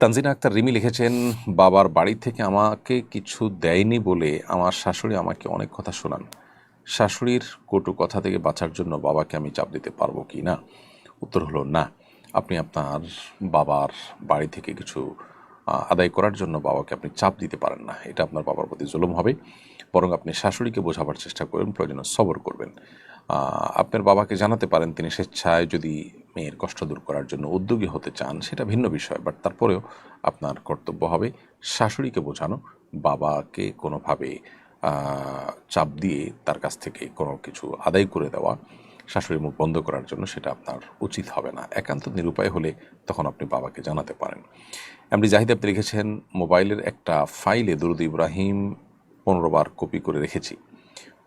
তানজিনা আক্তার রিমি লিখেছেন, বাবার বাড়ি থেকে আমাকে কিছু দেয়নি বলে আমার শাশুড়ি আমাকে অনেক কথা শোনান। শাশুড়ির কটু কথা থেকে বাঁচার জন্য বাবাকে আমি চাপ দিতে পারব কি না? উত্তর হলো, না। আপনি আপনার বাবার বাড়ি থেকে কিছু আদায় করার জন্য বাবাকে আপনি চাপ দিতে পারেন না। এটা আপনার বাবার প্রতি জুলুম হবে। বরং আপনি শাশুড়িকে বোঝাবার চেষ্টা করবেন প্রয়োজনে সবর করবেন। আপনার বাবাকে জানাতে পারেন তিনি স্বেচ্ছায় যদি মেয়ের কষ্ট দূর করার জন্য উদ্যোগী হতে চান, সেটা ভিন্ন বিষয় বাট তারপরেও আপনার কর্তব্য হবে শাশুড়িকে বোঝানো, বাবাকে কোনোভাবে চাপ দিয়ে তার কাছ থেকে কোনো কিছু আদায় করে দেওয়া, শাশুড়ির মুখ বন্ধ করার জন্য সেটা আপনার উচিত হবে না। একান্ত নিরুপায় হলে তখন আপনি বাবাকে জানাতে পারেন। এমনি জাহিদ আপনি লিখেছেন, মোবাইলের একটা ফাইলে দরুদ ইব্রাহিম পনেরো বার কপি করে রেখেছি।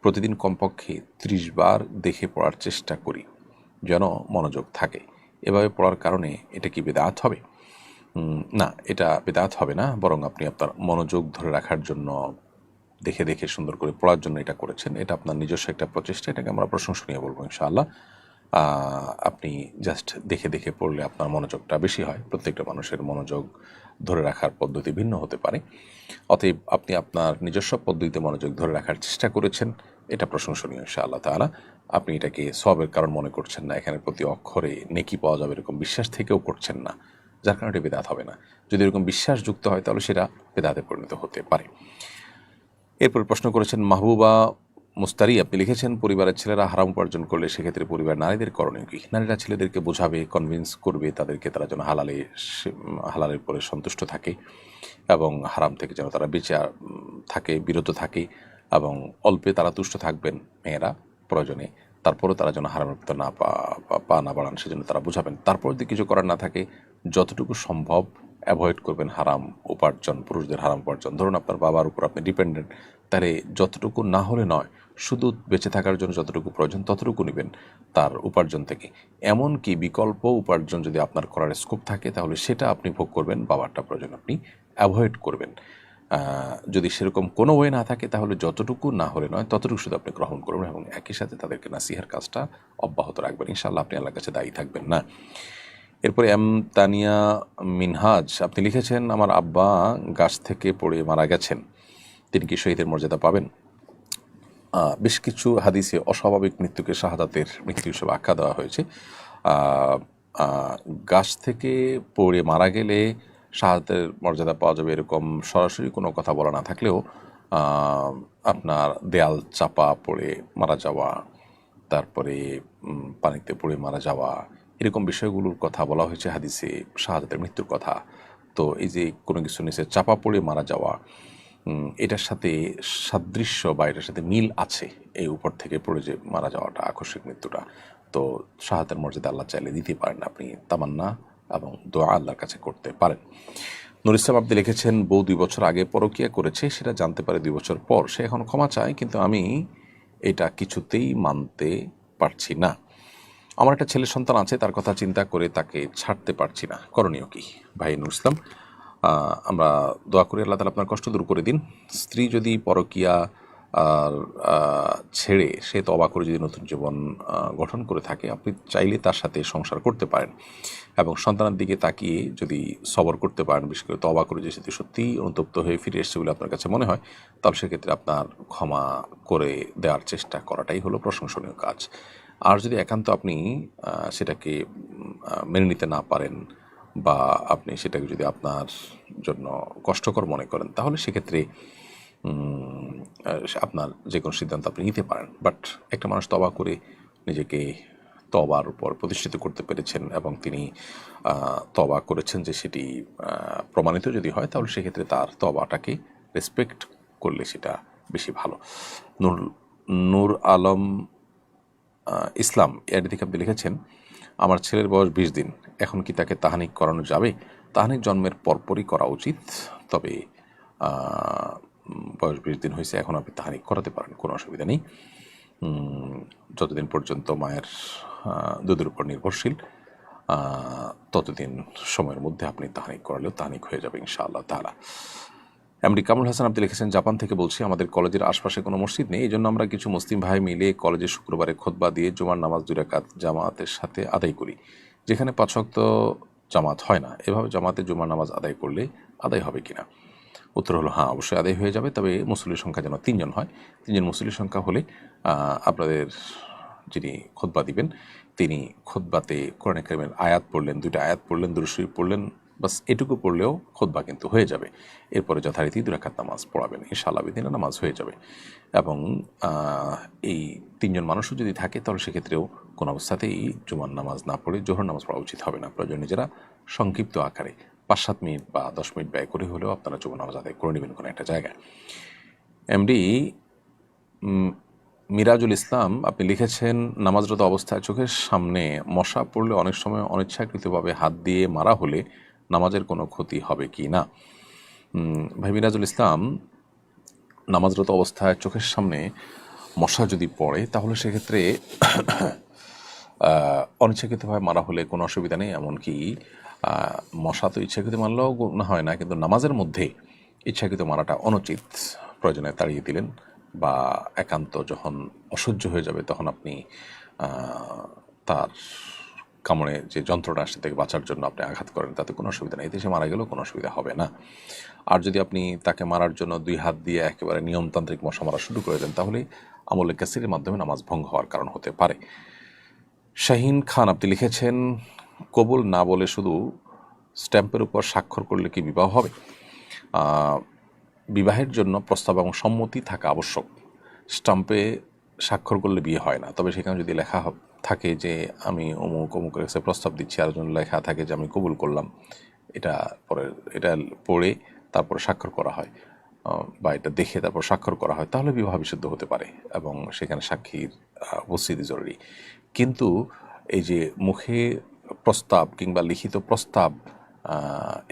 প্রতিদিন কমপক্ষে ত্রিশ বার দেখে পড়ার চেষ্টা করি। যেন মনোযোগ থাকে এভাবে পড়ার কারণে এটা কি বেদাত হবে? না, এটা বেদাত হবে না, বরং আপনি আপনার মনোযোগ ধরে রাখার জন্য, দেখে দেখে সুন্দর করে পড়ার জন্য এটা করেছেন। এটা আপনার নিজস্ব একটা প্রচেষ্টা, এটাকে আমরা প্রশংসনীয় বলব ইনশাআল্লাহ। আপনি জাস্ট দেখে দেখে পড়লে আপনার মনোযোগটা বেশি হয়। প্রত্যেকটা মানুষের মনোযোগ ধরে রাখার পদ্ধতি ভিন্ন হতে পারে। অতএব আপনি আপনার নিজস্ব পদ্ধতিতে মনোযোগ ধরে রাখার চেষ্টা করেছেন, এটা প্রশংসনীয় ইনশাআল্লাহ তাআলা। আপনি এটাকে সবের কারণ মনে করছেন না, এখানে প্রতি অক্ষরে নেকি পাওয়া যাবে এরকম বিশ্বাস থেকেও করছেন না, যার কারণে এটা বেদাত হবে না। যদি এরকম বিশ্বাস যুক্ত হয়, তাহলে সেটা বেদাতে পরিণত হতে পারে। এরপর প্রশ্ন করেছেন, মাহবুবা মুস্তারি, আপনি লিখেছেন, পরিবারের ছেলেরা হারাম উপার্জন করলে সেক্ষেত্রে পরিবার নারীদের করণীয় কি? নারীরা ছেলেদেরকে বোঝাবে কনভিন্স করবে, তাদেরকে তারা যেন হালালে হালালের পরে সন্তুষ্ট থাকে এবং হারাম থেকে যেন তারা বেঁচে থাকে, বিরত থাকে এবং অল্পে তারা তুষ্ট থাকবেন। মেয়েরা প্রয়োজনে। তারপরেও তারা যেন হারামের ভিতর না পা না বাড়ান, সেজন্য তারা বুঝাবেন। তারপর যদি কিছু করার না থাকে, যতটুকু সম্ভব অ্যাভয়েড করবেন হারাম উপার্জন, পুরুষদের হারাম উপার্জন। ধরুন আপনার বাবার উপর আপনি ডিপেন্ডেন্ট তাহলে যতটুকু না হলে নয়, শুধু বেঁচে থাকার জন্য যতটুকু প্রয়োজন ততটুকু নেবেন তার উপার্জন থেকে। এমন কি বিকল্প উপার্জন যদি আপনার করার স্কোপ থাকে, তাহলে সেটা আপনি ভোগ করবেন, বাবারটা প্রয়োজন আপনি অ্যাভয়েড করবেন। যদি সেরকম কোনো ওয়ে না থাকে, তাহলে যতটুকু না হলে নয়, ততটুকু শুধু আপনি গ্রহণ করবেন এবং একই সাথে তাদেরকে নাসিহার কাজটা অব্যাহত রাখবেন। ইনশাল্লাহ আপনি আল্লাহর কাছে দায়ী থাকবেন না। এরপরে এম তানিয়া মিনহাজ, আপনি লিখেছেন, আমার আব্বা গাছ থেকে পড়ে মারা গেছেন। তিনি কি শহীদের মর্যাদা পাবেন? বেশ কিছু হাদিসে অস্বাভাবিক মৃত্যুকে শাহাদাতের মৃত্যু হিসেবে আখ্যা দেওয়া হয়েছে। গাছ থেকে পড়ে মারা গেলে শাহাদাতের মর্যাদা পাওয়া যাবে এরকম সরাসরি কোনো কথা বলা না থাকলেও আপনার দেয়াল চাপা পড়ে মারা যাওয়া, তারপরে পানিতে পড়ে মারা যাওয়া, এরকম বিষয়গুলোর কথা বলা হয়েছে হাদিসে, শাহাদাতের মৃত্যুর কথা। তো এই যে কোনো কিছু নিচে চাপা পড়ে মারা যাওয়া এটার সাথে সাদৃশ্য বা এটার সাথে মিল আছে এই উপর থেকে পড়ে যে মারা যাওয়াটা, আকস্মিক মৃত্যুটা। তো শাহাতের মর্যাদা আল্লাহ চাইলে দিতে পারেন আপনি। তামান্না এবং দোয়া আল্লাহর কাছে করতে পারেন। নুর ইসলাম আপনি লিখেছেন, বউ দুই বছর আগে পরকিয়া করেছে, সেটা জানতে পারে দুই বছর পর। সে এখন ক্ষমা চায়, কিন্তু আমি এটা কিছুতেই মানতে পারছি না। আমার একটা ছেলে সন্তান আছে, তার কথা চিন্তা করে তাকে ছাড়তে পারছি না। করণীয় কি? ভাই নুর ইসলাম আমরা দোয়া করি, আল্লাহ তালা আপনার কষ্ট দূর করে দিন। স্ত্রী যদি পরকিয়া আর ছেড়ে সে তবা করে যদি নতুন জীবন গঠন করে থাকে, আপনি চাইলে তার সাথে সংসার করতে পারেন। এবং সন্তানের দিকে তাকিয়ে যদি সবর করতে পারেন, বিশেষ করে তবা করে যে সেটি সত্যিই অনুতপ্ত হয়ে ফিরে এসছে বলে আপনার কাছে মনে হয়, তাহলে সেক্ষেত্রে আপনার ক্ষমা করে দেওয়ার চেষ্টা করাটাই হলো প্রশংসনীয় কাজ। আর যদি একান্ত আপনি সেটাকে মেনে নিতে না পারেন বা আপনি সেটাকে যদি আপনার জন্য কষ্টকর মনে করেন, তাহলে সেক্ষেত্রে আপনার যে কোনো সিদ্ধান্ত আপনি নিতে পারেন। বাট একটা মানুষ তবা করে নিজেকে তবার উপর প্রতিষ্ঠিত করতে পেরেছেন এবং তিনি তবা করেছেন যে সেটি প্রমাণিত যদি হয়, তাহলে সেক্ষেত্রে তার তবাটাকে রেসপেক্ট করলে সেটা বেশি ভালো। নূর নূর আলম ইসলাম, এর দিকে আপনি লিখেছেন, আমার ছেলের বয়স বিশ দিন, এখন কি তাকে তাহানিক করানো যাবে? তাহানিক জন্মের পরপরই করা উচিত, তবে বয়স বিশ দিন হয়েছে, এখন আপনি তাহানিক করাতে পারেন, কোনো অসুবিধা নেই। যতদিন পর্যন্ত মায়ের দুধের উপর নির্ভরশীল ততদিন সময়ের মধ্যে আপনি তাহানিক করালেও তাহানিক হয়ে যাবে ইনশাআল্লাহ তাহলে এমডি কামরুল হাসান, আপনি লিখেছেন, জাপান থেকে বলছি, আমাদের কলেজের আশপাশে কোনো মসজিদ নেই। এই জন্য আমরা কিছু মুসলিম ভাই মিলে কলেজে শুক্রবারে খোদবা দিয়ে জুমার নামাজ দুই রাকাত জামাতের সাথে আদায় করি, যেখানে পাঁচ ওয়াক্ত জামাত হয় না। এভাবে জামাতে জুমার নামাজ আদায় করলে আদায় হবে কিনা? উত্তর হলো হ্যাঁ অবশ্যই আদায় হয়ে যাবে। তবে মুসলির সংখ্যা যেন তিনজন হয়, তিনজন মুসলির সংখ্যা হলে আপনাদের যিনি খোদবা দিবেন, তিনি খোদবাতে কোরআন কারিমের আয়াত পড়লেন, দুইটা আয়াত পড়লেন দুরুশরীফ পড়লেন, বাস এটুকু পড়লেও খোদবা কিন্তু হয়ে যাবে। এরপরে যথারীতি দুরাকাত নামাজ পড়াবেন, ইনশাআল্লাহ বিদিনা নামাজ হয়ে যাবে। এবং এই তিনজন মানুষও যদি থাকে, তাহলে সেক্ষেত্রেও কোনো অবস্থাতেই জুমার নামাজ না পড়ে, জোহর নামাজ পড়া উচিত হবে না। প্রয়োজন নিজেরা সংক্ষিপ্ত আকারে। পাঁচ সাত মিনিট বা দশ মিনিট ব্যয় করে হলেও আপনারা জুমার নামাজ আদায় করে নেবেন কোনো একটা জায়গায়। এমডি মিরাজুল ইসলাম, আপনি লিখেছেন, নামাজরত অবস্থায় চোখের সামনে মশা পড়লে অনেক সময় অনিচ্ছাকৃতভাবে হাত দিয়ে মারা হলে নামাজের কোনো ক্ষতি হবে কি না? ভাই মিরাজুল ইসলাম, নামাজরত অবস্থায় চোখের সামনে মশা যদি পড়ে, তাহলে সেক্ষেত্রে অনিচ্ছাকৃতভাবে মারা হলে কোনো অসুবিধা নেই, এমনকি মশা তো ইচ্ছাকৃত মারলেও গুনাহ হয় না, কিন্তু নামাজের মধ্যে ইচ্ছাকৃত মারাটা অনুচিত প্রয়োজনে তাড়িয়ে দিলেন বা একান্ত যখন অসহ্য হয়ে যাবে তখন আপনি তার কামড়ে যে যন্ত্রটা আসে থেকে বাঁচার জন্য আপনি আঘাত করেন, তাতে কোনো অসুবিধা নেই। এতে সে মারা গেলেও কোনো অসুবিধা হবে না। আর যদি আপনি তাকে মারার জন্য দুই হাত দিয়ে একেবারে নিয়মতান্ত্রিক মশা মারা শুরু করে দেন, তাহলে আমলে কাসিরের মাধ্যমে নামাজ ভঙ্গ হওয়ার কারণ হতে পারে। শাহিন খান, আপনি লিখেছেন, কবুল না বলে শুধু স্ট্যাম্পের উপর স্বাক্ষর করলে কি বিবাহ হবে? বিবাহের জন্য প্রস্তাব এবং সম্মতি থাকা আবশ্যক। স্ট্যাম্পে স্বাক্ষর করলে বিয়ে হয় না। তবে সেখানে যদি লেখা থাকে যে আমি অমুক অমুকের কাছে প্রস্তাব দিচ্ছি আর জন্য লেখা থাকে যে আমি কবুল করলাম, এটা পরে, এটা পড়ে তারপর স্বাক্ষর করা হয় বা এটা দেখে তারপর স্বাক্ষর করা হয়, তাহলে বিবাহ বিশুদ্ধ হতে পারে এবং সেখানে সাক্ষীর উপস্থিতি জরুরি। কিন্তু এই যে মুখে প্রস্তাব কিংবা লিখিত প্রস্তাব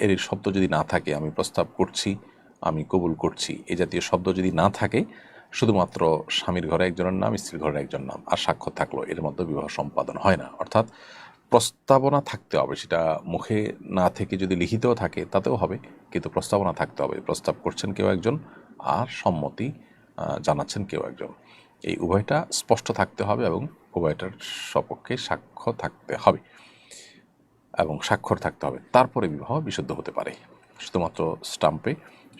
এর শব্দ যদি না থাকে, আমি প্রস্তাব করছি, আমি কবুল করছি, এ জাতীয় শব্দ যদি না থাকে, শুধুমাত্র স্বামীর ঘরে একজনের নাম, স্ত্রীর ঘরে একজন নাম, আর স্বাক্ষর থাকল এর মধ্যে বিবাহ সম্পাদন হয় না। অর্থাৎ প্রস্তাবনা থাকতে হবে, সেটা মুখে না থেকে যদি লিখিতও থাকে, তাতেও হবে, কিন্তু প্রস্তাবনা থাকতে হবে। প্রস্তাব করছেন কেউ একজন, আর সম্মতি জানাচ্ছেন কেউ একজন। এই উভয়টা স্পষ্ট থাকতে হবে এবং উভয়টার সপক্ষে সাক্ষ্য থাকতে হবে এবং স্বাক্ষর থাকতে হবে। তারপরে বিবাহ বিশুদ্ধ হতে পারে। শুধুমাত্র স্টাম্পে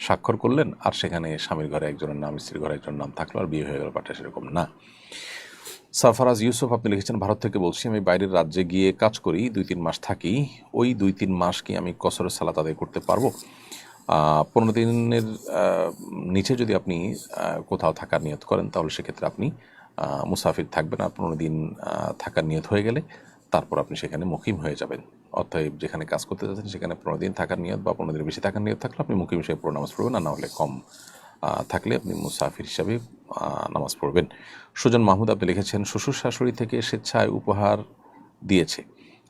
স্বাক্ষর করলেন আর সেখানে স্বামীর ঘরে একজনের নাম, স্ত্রীর ঘরে একজনের নাম থাকল আর বিয়ে হয়ে গেল পাঠা সেরকম না। সাফারাজ ইউসুফ, আপনি লিখেছেন, ভারত থেকে বলছি, আমি বাইরের রাজ্যে গিয়ে কাজ করি, দুই তিন মাস থাকি। ওই দুই তিন মাস কি আমি কসরের সালাত আদায় করতে পারব? পনেরো দিনের নিচে যদি আপনি কোথাও থাকার নিয়ত করেন, তাহলে সেক্ষেত্রে আপনি মুসাফির থাকবেন আর পনেরো দিন থাকার নিয়ত হয়ে গেলে তারপর আপনি সেখানে মুকিম হয়ে যাবেন। অতএব যেখানে কাজ করতে যাচ্ছেন সেখানে পনেরো দিন থাকার নিয়ত বা পনেরো দিন বেশি থাকার নিয়ত থাকলে আপনি মুকিম হিসেবে পুরো নামাজ পড়বেন, আর না হলে কম থাকলে আপনি মুসাফির হিসাবে নামাজ পড়বেন। সুজন মাহমুদ, আপনি লিখেছেন, শ্বশুর শাশুড়ি থেকে স্বেচ্ছায় উপহার দিয়েছে।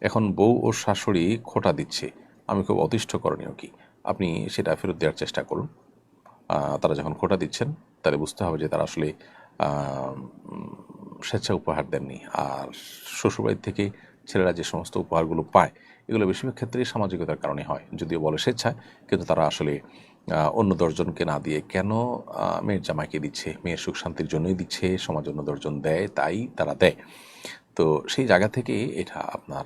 এখন বউ ও শাশুড়ি খোটা দিচ্ছে। আমি খুব অতিষ্ঠ করণীয় কি? আপনি সেটা ফেরত দেওয়ার চেষ্টা করুন। তারা যখন খোটা দিচ্ছেন, তাহলে বুঝতে হবে যে তারা আসলে স্বেচ্ছা উপহার দেননি। আর শ্বশুরবাড়ি থেকে ছেলেরা যে সমস্ত উপহারগুলো পায়, এগুলো বেশিরভাগ ক্ষেত্রেই সামাজিকতার কারণে হয়। যদিও বলে স্বেচ্ছায় কিন্তু তারা আসলে অন্য দশজনকে না দিয়ে কেন মেয়ের জামাইকে দিচ্ছে? মেয়ের সুখ শান্তির জন্যই দিচ্ছে, সমাজ অন্য দশজন দেয়, তাই তারা দেয়। তো সেই জায়গা থেকে এটা আপনার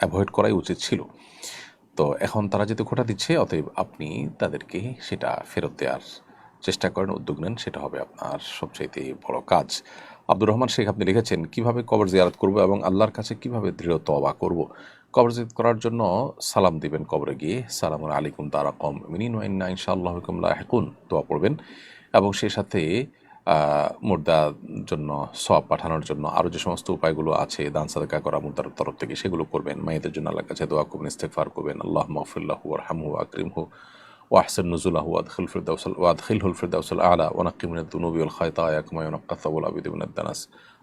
অ্যাভয়েড করাই উচিত ছিল। তো এখন তারা যেহেতু খোটা দিচ্ছে, অতএব আপনি তাদেরকে সেটা ফেরত দেওয়ার চেষ্টা করেন উদ্যোগ নেন, সেটা হবে আপনার সবচাইতে বড় কাজ। আব্দুর রহমান শেখ, আপনি লিখেছেন, কীভাবে কবর জিয়ারত করব এবং আল্লাহর কাছে কীভাবে দৃঢ় তবা করব? কবর জিয়ারত করার জন্য সালাম দিবেন কবরে গিয়ে। সালাম আলাইকুম তারা কম মিনিন ওয়াইন্না ইনশাআল্লাহ হেকুন দোয়া পড়বেন এবং সেই সাথে মুর্দার জন্য সব পাঠানোর জন্য আরও যে সমস্ত উপায়গুলো আছে, দান, সাদাকা করা, মুর্দার তরফ থেকে সেগুলো করবেন। মায়েদের জন্য আল্লাহর কাছে দোয়া করবেন ইস্তেফার করবেন। আল্লাহ মফিল্লাহু ওয়াহসেন নজুলাহ ওয়াদখিল ফিরদাউস ওয়াদখিল হুল ফিরদাউসুল আলা ওয়ানাক্কি মিনাদ দুনুবি ওয়াল খায়তা ইয়াকমা ইয়ানাক্কা সাবুল আবিদ মিনাদ দানাস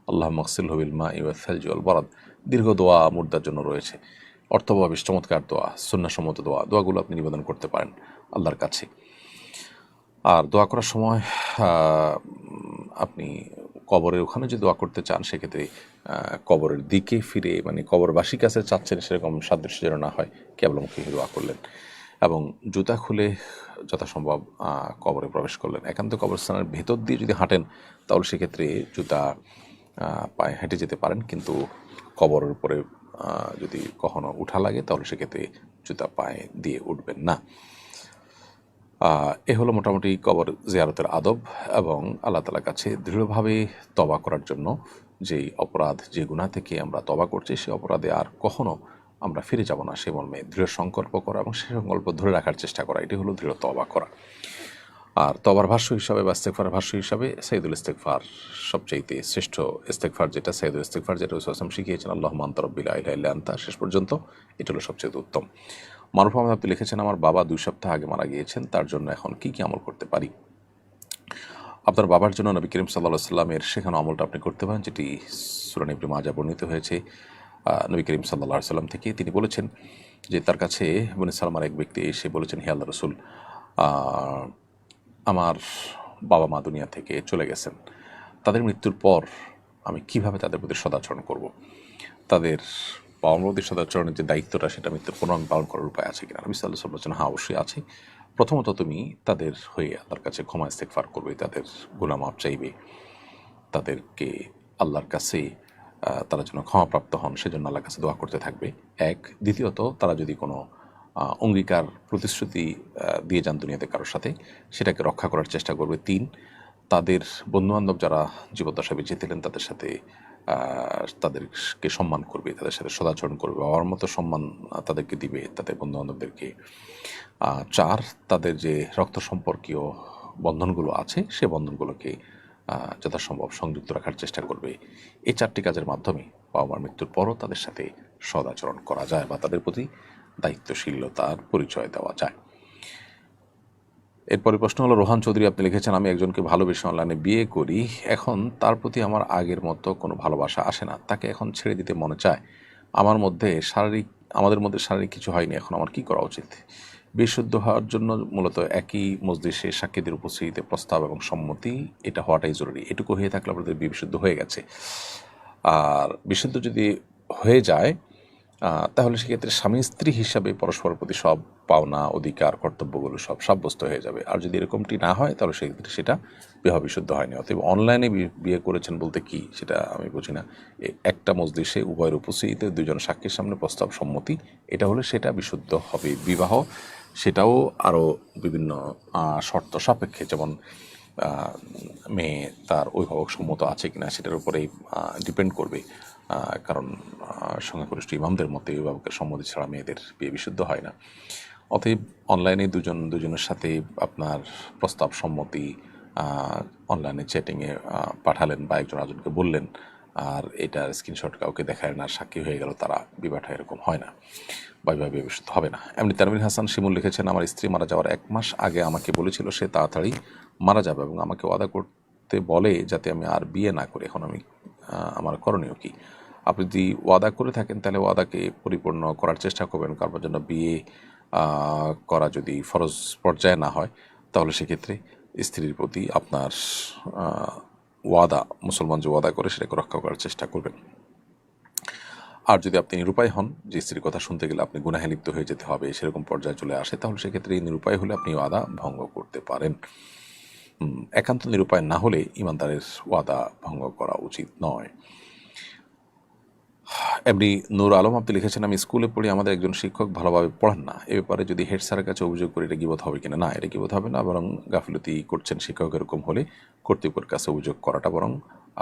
আল্লাহ মাকসিল হবিল মা ইওয়াস সালজি বরাদ দীর্ঘ দোয়া মুর্দার জন্য রয়েছে। অর্থবা বেশ চমৎকার দোয়া সুন্নাসম্মত দোয়া। দোয়াগুলো আপনি নিবেদন করতে পারেন আল্লাহর কাছে। আর দোয়া করার সময় আপনি কবরের ওখানে যে দোয়া করতে চান, সেক্ষেত্রে কবরের দিকে ফিরে মানে কবরবাসীর কাছে চাচ্ছেন, সেরকম সাদৃশ্য যেন না হয়, কেবলমুখী দোয়া করলেন। এবং জুতা খুলে যথাসম্ভব কবরে প্রবেশ করলেন। একান্ত কবরস্থানের ভেতর দিয়ে যদি হাঁটেন, তাহলে সেক্ষেত্রে জুতা পায়ে হেঁটে যেতে পারেন। কিন্তু কবরের উপরে যদি কখনো উঠা লাগে, তাহলে সেক্ষেত্রে জুতা পায়ে দিয়ে উঠবেন না। এ হলো মোটামুটি কবর জিয়ারতের আদব এবং আল্লাহ তালার কাছে দৃঢ়ভাবে তবা করার জন্য যেই অপরাধ, যে গুণা থেকে আমরা তবা করছি, সে অপরাধে আর কখনো আমরা ফিরে যাব না, সে মর্মে দৃঢ় সংকল্প করা এবং সে সংকল্প ধরে রাখার চেষ্টা করা, এটি হলো দৃঢ় তবা করা। আর তবার ভাষ্য হিসাবে বা ইস্তেকফার ভাষ্য হিসাবে সৈয়দুল ইস্তেকফার সবচাইতে শ্রেষ্ঠ ইস্তেকফার যেটা সৈয়দুল ইস্তেকফার যেটা রসুলাম শিখিয়েছেন আল্লাহ মান্তরব্বিল আন্তা শেষ পর্যন্ত এটা হলো সবচেয়ে উত্তম। মারুফ আহমদ আপনি লিখেছেন, আমার বাবা দুই সপ্তাহ আগে মারা গিয়েছেন, তার জন্য এখন কি কি আমল করতে পারি? আপনার বাবার জন্য নবী করিম সাল্লাহ সাল্লামের শেখানো আমলটা আপনি করতে পারেন, যেটি সুরান মাজা বর্ণিত হয়েছে। নবী করিম সাল্লাহ সাল্লাম থেকে তিনি বলেছেন যে তার কাছে বনি সালমার এক ব্যক্তি এসে বলেছেন, হে আল্লাহ রসুল আমার বাবা মা দুনিয়া থেকে চলে গেছেন। তাদের মৃত্যুর পর আমি কীভাবে তাদের প্রতি সদাচরণ করব? তাদের বাবা মার প্রতি সদাচরণের যে দায়িত্বটা, সেটা মৃত্যুর পর আমি পালন করার উপায় আছে কিনা? আমি সাল্লাহ বলছেন হ্যাঁ অবশ্যই আছে। প্রথমত তুমি তাদের হয়ে আল্লাহর কাছে ক্ষমা ইস্তেকফার করবে, তাদের গুনামাপ চাইবে। তাদেরকে আল্লাহর কাছে তারা যেন ক্ষমাপ্রাপ্ত হন, সেজন্য আল্লাহর কাছে দোয়া করতে থাকবে। এক। দ্বিতীয়ত, তারা যদি কোনো অঙ্গীকার, প্রতিশ্রুতি দিয়ে যান দুনিয়াতে কারোর সাথে, সেটাকে রক্ষা করার চেষ্টা করবে। তিন, তাদের বন্ধুবান্ধব যারা জীবদ্দশা বেঁচে ছিলেন, তাদের সাথে তাদেরকে সম্মান করবে, তাদের সাথে সদাচরণ করবে, বাবার মতো সম্মান তাদেরকে দিবে, তাদের বন্ধুবান্ধবদেরকে। চার, তাদের যে রক্ত সম্পর্কীয় বন্ধনগুলো আছে, সে বন্ধনগুলোকে যথাসম্ভব সংযুক্ত রাখার চেষ্টা করবে। এই চারটি কাজের মাধ্যমে বাবা মার মৃত্যুর পরও তাদের সাথে সদাচরণ করা যায় বা তাদের প্রতি দায়িত্বশীলতার পরিচয় দেওয়া যায়। এরপরে প্রশ্ন হলো, রোহান চৌধুরী, আপনি লিখেছেন, আমি একজনকে ভালোবেসে অনলাইনে বিয়ে করি। এখন তার প্রতি আমার আগের মতো কোনো ভালোবাসা আসে না। তাকে এখন ছেড়ে দিতে মনে চায়। আমার মধ্যে শারীরিক, আমাদের মধ্যে শারীরিক কিছু হয়নি। এখন আমার কি করা উচিত? বিশুদ্ধ হওয়ার জন্য মূলত একই মসজিষে সাক্ষীদের উপস্থিতিতে প্রস্তাব এবং সম্মতি, এটা হওয়াটাই জরুরি। এটুকু হয়ে থাকলে বিয়ে বিশুদ্ধ হয়ে গেছে। আর বিশুদ্ধ যদি হয়ে যায় তাহলে সেক্ষেত্রে স্বামী স্ত্রী হিসাবে পরস্পরের প্রতি সব পাওনা, অধিকার, কর্তব্যগুলো সব সাব্যস্ত হয়ে যাবে। আর যদি এরকমটি না হয়, তাহলে সেক্ষেত্রে সেটা বিবাহ বিশুদ্ধ হয়নি। অতএব অনলাইনে বিয়ে করেছেন বলতে কি, সেটা আমি বুঝি না। একটা মজলিসে উভয়ের উপস্থিতিতে দুজন সাক্ষীর সামনে প্রস্তাব, সম্মতি, এটা হলে সেটা বিশুদ্ধ হবে। বিবাহ সেটাও আরও বিভিন্ন শর্ত সাপেক্ষে যেমন মেয়ে তার অভিভাবক সম্মত আছে কিনা সেটার উপরেই ডিপেন্ড করবে। কারণ সংখ্যাগরিষ্ঠ ইমামদের মতে অভিভাবকের সম্মতি ছাড়া মেয়েদের বিয়ে বিশুদ্ধ হয় না। অতএব অনলাইনে দুজন, দুজনের সাথে আপনার প্রস্তাব সম্মতি অনলাইনে চ্যাটিংয়ে পাঠালেন বা একজন আজনকে বললেন আর এটার স্ক্রিনশট কাউকে দেখায় না, সাক্ষী হয়ে গেল, তারা বিবাহটা এরকম হয় না বা বিবাহ বিশুদ্ধ হবে না। এমনি তানবির হাসান শিমুল লিখেছেন, আমার স্ত্রী মারা যাওয়ার এক মাস আগে আমাকে বলেছিল সে তাড়াতাড়ি মারা যাবে এবং আমাকে ওয়াদা করতে বলে যাতে আমি আর বিয়ে না করি। এখন আমি আমার করণীয় কি? আপনি যদি ওয়াদা করে থাকেন, তাহলে ওয়াদাকে পরিপূর্ণ করার চেষ্টা করবেন। কারোর জন্য বিয়ে করা যদি ফরজ পর্যায়ে না হয়, তাহলে সেক্ষেত্রে স্ত্রীর প্রতি আপনার ওয়াদা, মুসলমান যে ওয়াদা করে সেটাকে রক্ষা করার চেষ্টা করবেন। আর যদি আপনি নিরুপায় হন, যে স্ত্রীর কথা শুনতে গেলে আপনি গুনাহে লিপ্ত হয়ে যেতে হবে, সেরকম পর্যায়ে চলে আসে, তাহলে সেক্ষেত্রে এই নিরুপায় হলে আপনি ওয়াদা ভঙ্গ করতে পারেন। একান্ত নিরুপায় না হলে ইমানদারের ওয়াদা ভঙ্গ করা উচিত নয়। এমনি নূর আলম আপনি লিখেছেন, আমি স্কুলে পড়ি, আমাদের একজন শিক্ষক ভালোভাবে পড়ান না। এ ব্যাপারে যদি হেড স্যারের কাছে অভিযোগ করি, এটা গিবোধ হবে কিনা? না, এটা গিবোধ হবে না, বরং গাফিলতি করছেন শিক্ষক এরকম হলে কর্তৃপক্ষের কাছে অভিযোগ করাটা বরং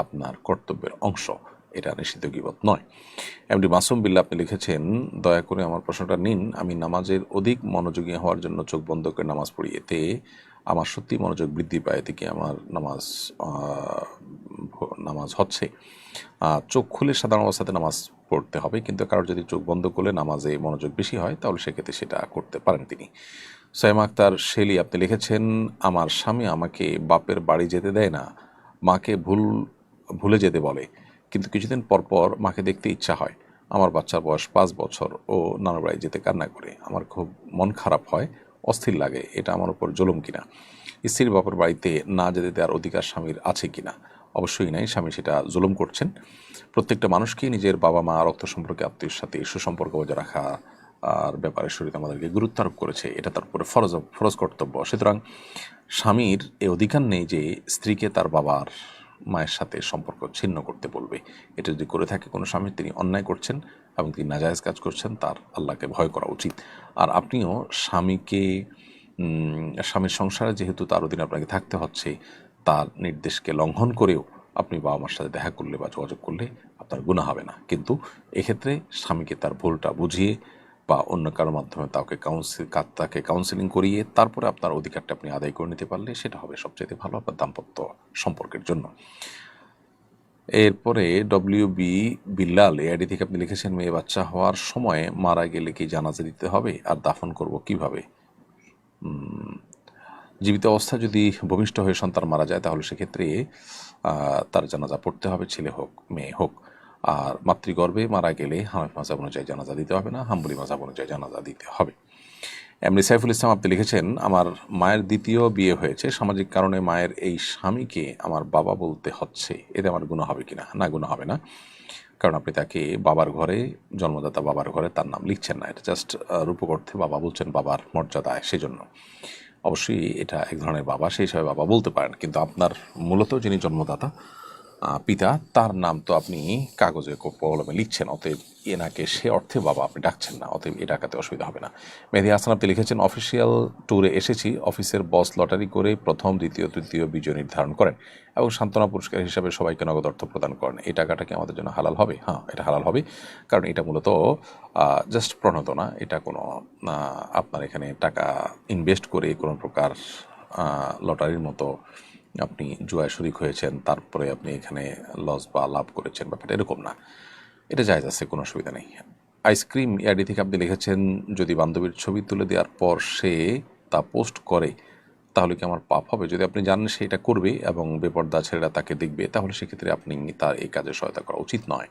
আপনার কর্তব্যের অংশ। এটা নিষিদ্ধ গিবত নয়। এমনি মাসুম বিল্লা আপনি লিখেছেন, দয়া করে আমার প্রশ্নটা নিন। আমি নামাজের অধিক মনোযোগী হওয়ার জন্য চোখ বন্ধ করে নামাজ পড়ি। এতে আমার সত্যি মনোযোগ বৃদ্ধি পায় এতে কি আমার নামাজ নামাজ হচ্ছে। চোখ খুলে সাধারণ অবস্থাতে নামাজ পড়তে হবে, কিন্তু কারোর যদি চোখ বন্ধ করলে নামাজে মনোযোগ বেশি হয়, তাহলে সেক্ষেত্রে সেটা করতে পারেন তিনি। সাইম আক্তার শেলি, আপনি লিখেছেন, আমার স্বামী আমাকে বাপের বাড়ি যেতে দেয় না, মাকে ভুল, ভুলে যেতে বলে, কিন্তু কিছুদিন পর পর মাকে দেখতে ইচ্ছা হয়। আমার বাচ্চার বয়স পাঁচ বছর ও নানা বাড়ি যেতে কান্না করে। আমার খুব মন খারাপ হয়। অস্থির লাগে, এটা আমার উপর জুলুম কিনা? স্ত্রীর বাপের বাড়িতে না যেতে দেওয়ার অধিকার স্বামীর আছে কিনা? অবশ্যই নাই, স্বামী সেটা জুলুম করছেন। প্রত্যেকটা মানুষকেই নিজের বাবা মা, রক্ত সম্পর্কে, আত্মীয়ের সাথে সুসম্পর্ক বজায় রাখা, আর ব্যাপারে শরীর আমাদেরকে গুরুত্ব আরোপ করেছে, এটা তার উপরে ফরজ ফরজ কর্তব্য। সুতরাং স্বামীর এই অধিকার নেই যে স্ত্রীকে তার বাবার মায়ের সাথে সম্পর্ক ছিন্ন করতে বলবে। এটা যদি করে থাকে কোনো স্বামী, তিনি অন্যায় করছেন এবং তিনি নাজায়েজ কাজ করছেন, তার আল্লাহকে ভয় করা উচিত। আর আপনিও স্বামীকে স্বামীর সংসারে যেহেতু তার অধীনে আপনাকে থাকতে হচ্ছে, তার নির্দেশকে লঙ্ঘন করেও আপনি বাবা মার সাথে দেখা করলে বা যোগাযোগ করলে আপনার গুণা হবে না। কিন্তু এক্ষেত্রে স্বামীকে তার ভুলটা বুঝিয়ে বা অন্য কারোর মাধ্যমে তাকে কাউন্সিল তাকে কাউন্সিলিং করিয়ে তারপরে আপনার অধিকারটা আপনি আদায় করে নিতে পারলে সেটা হবে সবচেয়ে ভালো আপনার দাম্পত্য সম্পর্কের জন্য। এরপরে ডব্লিউ বি বিল্লাল এআইডি থেকে আপনি লিখেছেন, মেয়ে বাচ্চা হওয়ার সময় মারা গেলে কি জানাজা দিতে হবে? আর দাফন করব কীভাবে? জীবিত অবস্থা যদি ভূমিষ্ঠ হয়ে সন্তান মারা যায় তাহলে সেক্ষেত্রে তার জানাজা পড়তে হবে, ছেলে হোক, মেয়ে হোক। আর মাতৃগর্ভে মারা গেলে হানাফি মাজাব অনুযায়ী জানাজা দিতে হবে না, হাম্বলি মাজাব অনুযায়ী জানাজা দিতে হবে। এমনি সাইফুল ইসলাম আপনি লিখেছেন, আমার মায়ের দ্বিতীয় বিয়ে হয়েছে, সামাজিক কারণে মায়ের এই স্বামীকে আমার বাবা বলতে হচ্ছে। এতে আমার গুণ হবে কিনা? না না গুণ হবে না। কারণ আপনি তাকে বাবার ঘরে, জন্মদাতা বাবার ঘরে তার নাম লিখছেন না। এটা জাস্ট রূপক অর্থে বাবা বলছেন, বাবার মর্যাদায় সেজন্য। অবশ্যই এটা এক ধরনের বাবা, সেই হিসাবে বাবা বলতে পারেন। কিন্তু আপনার মূলত যিনি জন্মদাতা পিতা, তার নাম তো আপনি কাগজে কলমে লিখছেন, অতএব এনাকে সে অর্থে বাবা আপনি ডাকছেন না, অতএব এ ডাকাতে অসুবিধা হবে না। মেহেদি হাসান, আপনি লিখেছেন অফিসিয়াল ট্যুরে এসেছি, অফিসের বস লটারি করে প্রথম, দ্বিতীয়, তৃতীয় বিজয় নির্ধারণ করেন এবং সান্ত্বনা পুরস্কার হিসাবে সবাইকে নগদ অর্থ প্রদান করেন। এই টাকাটা কি আমাদের জন্য হালাল হবে? হ্যাঁ এটা হালাল হবে, কারণ এটা মূলত জাস্ট প্রণোদনা। এটা কোনো আপনার এখানে টাকা ইনভেস্ট করে কোনো প্রকার লটারির মতো আপনি জুয়ায় শরিক হয়েছেন, তারপরে আপনি এখানে লস বা লাভ করেছেন, ব্যাপারটা এরকম না। এটা যায় আছে, কোনো অসুবিধা নেই। আইসক্রিম ইয়াডি থেকে আপনি লিখেছেন, যদি বান্ধবীর ছবি তুলে দেওয়ার পর সে তা পোস্ট করে, তাহলে কি আমার পাপ হবে? যদি আপনি জানেন সে এটা করবে এবং বেপর্দা ছেলেরা তাকে দেখবে, তাহলে সেক্ষেত্রে আপনি তার এই কাজে সহায়তা করা উচিত নয়।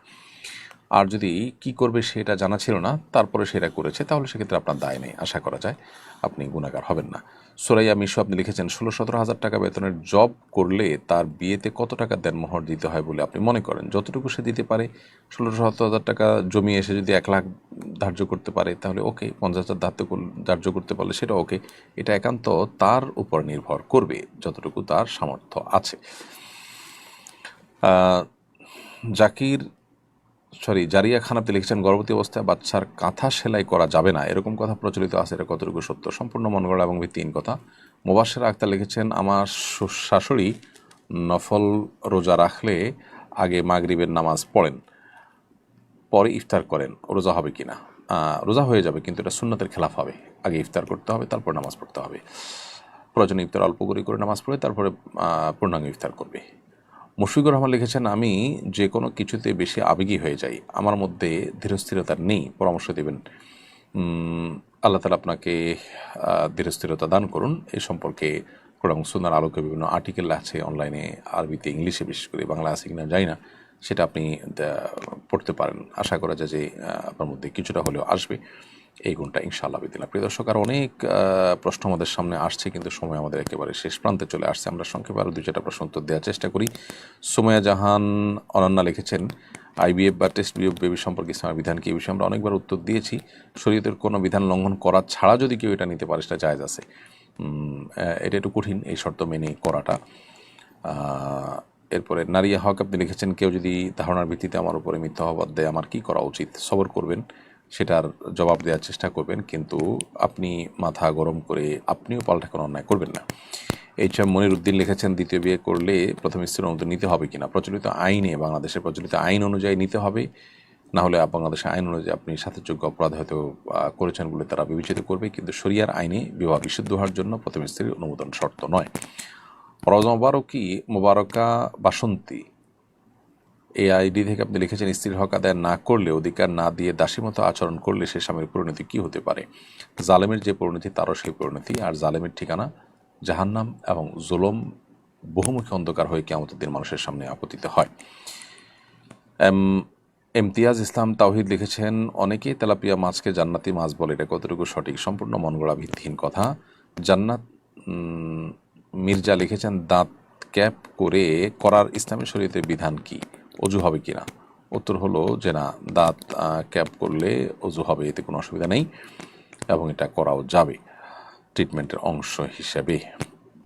আর যদি কি করবে সেটা জানা ছিল না, তারপরে সেটা করেছে, তাহলে সেক্ষেত্রে আপনার দায় নেই, আশা করা যায়। আপনি গুণাগার হবেন না। সোরাইয়া মিশু, আপনি লিখেছেন ষোলো সতেরো হাজার টাকা বেতনের জব করলে তার বিয়েতে কত টাকা দেনমোহর দিতে হয় বলে আপনি মনে করেন? যতটুকু সে দিতে পারে ষোলো সতেরো হাজার টাকা জমিয়ে এসে যদি এক লাখ ধার্য করতে পারে, তাহলে ওকে, পঞ্চাশ হাজার ধার্য ধার্য করতে পারলে সেটা ওকে। এটা একান্ত তার উপর নির্ভর করবে, যতটুকু তার সামর্থ্য আছে। জাকির সরি, জারিয়া খান আপনি লিখেছেন, গর্ভবতী অবস্থায় বাচ্চার কাঁথা সেলাই করা যাবে না। এরকম কথা প্রচলিত আছে, এটা কতটুকু সত্য? সম্পূর্ণ মন গড়া এবং ভিত্তিহীন কথা। মোবাসের আক্তার লিখেছেন, আমার শাশুড়ি নফল রোজা রাখলে আগে মাগরিবের নামাজ পড়েন, পরে ইফতার করেন। রোজা হবে কি না রোজা হয়ে যাবে, কিন্তু এটা সুন্নতের খেলাফ হবে। আগে ইফতার করতে হবে, তারপর নামাজ পড়তে হবে। প্রয়োজনে ইফতার অল্প করে করে নামাজ পড়ে, তারপরে পূর্ণাঙ্গ ইফতার করবে। মুশফিকুর রহমান লিখেছেন, আমি যে কোনো কিছুতে বেশি আবেগী হয়ে যাই। আমার মধ্যে ধীরস্থিরতা নেই। পরামর্শ দেবেন। আল্লাহ তালা আপনাকে ধীরস্থিরতা দান করুন। এই সম্পর্কে কোরআন সুনার আলোকে বিভিন্ন আর্টিকেল আছে অনলাইনে, আরবিতে, ইংলিশে বিশেষ করে, বাংলা আছে কিনা জানি না। সেটা আপনি পড়তে পারেন। আশা করা যায় যে আপনার মধ্যে কিছুটা হলেও আসবে। এই গুণটা ইনশাআল্লাহ বিদিনা। প্রিয় দর্শক, আর অনেক প্রশ্ন আমাদের সামনে আসছে, কিন্তু সময় আমাদের একেবারে শেষ প্রান্তে চলে আসছে। আমরা সংক্ষেপে আরও দুই চারটা প্রশ্ন উত্তর দেওয়ার চেষ্টা করি। সোমায়া জাহান অনন্যা লিখেছেন, আইবিএফ বা টেস্ট বিএফ বেবি সম্পর্কে ইসলামের বিধান কি? এই বিষয়ে আমরা অনেকবার উত্তর দিয়েছি। শরীয়তের কোনো বিধান লঙ্ঘন করা ছাড়া যদি কেউ এটা নিতে পারে, সেটা জায়জ আছে। এটা একটু কঠিন এই শর্ত মেনে করাটা। এরপরে নারিয়া হক আপনি লিখেছেন, কেউ যদি ধারণার ভিত্তিতে আমার উপরে মিথ্যা অবাদ দেয়, আমার কি করা উচিত? সবর করবেন। সেটার জবাব দেওয়ার চেষ্টা করবেন, কিন্তু আপনি মাথা গরম করে আপনিও পাল্টা কোনো অন্যায় করবেন না। এইচ এম মনির উদ্দিন লিখেছেন, দ্বিতীয় বিয়ে করলে প্রথম স্ত্রীর অনুমতি নিতে হবে কিনা? প্রচলিত আইনে, বাংলাদেশের প্রচলিত আইন অনুযায়ী নিতে হবে। না হলে বাংলাদেশের আইন অনুযায়ী আপনি সাথেযোগ্য অপরাধ হয়তো করেছেন বলে তারা বিবেচিত করবে, কিন্তু শরিয়ার আইনে বিবাহ বিশুদ্ধ হওয়ার জন্য প্রথম স্ত্রীর অনুমোদন শর্ত নয়। রজ মোবারকি মোবারকা বাসন্তী। এই আইডি থেকে আপনি লিখেছেন স্ত্রীর হক আদায় না করলে অধিকার না দিয়ে দাসী মতো আচরণ করলে সে স্বামীর পরিণতি কি হতে পারে? জালেমের যে পরিণতি, তারও সেই পরিণতি। আর জালেমের ঠিকানা? জাহান্নাম এবং জুলম বহুমুখী অন্ধকার হয়ে কেমতের দিন মানুষের সামনে আপতিত হয়। ইমতিয়াজ ইসলাম তাওহিদ লিখেছেন, অনেকেই তেলাপিয়া মাছকে জান্নাতি মাছ বলে। এটা কতটুকু সঠিক? সম্পূর্ণ মনগড়া ভিত্তিহীন কথা। জান্নাত মির্জা লিখেছেন, দাঁত ক্যাপ করে করার ইসলামী শরীয়তের বিধান কি? অজু হবে কি না উত্তর হলো যে না, দাঁত ক্যাপ করলে অজু হবে, এতে কোনো অসুবিধা নেই এবং এটা করাও যাবে। ট্রিটমেন্টের অংশ হিসেবে।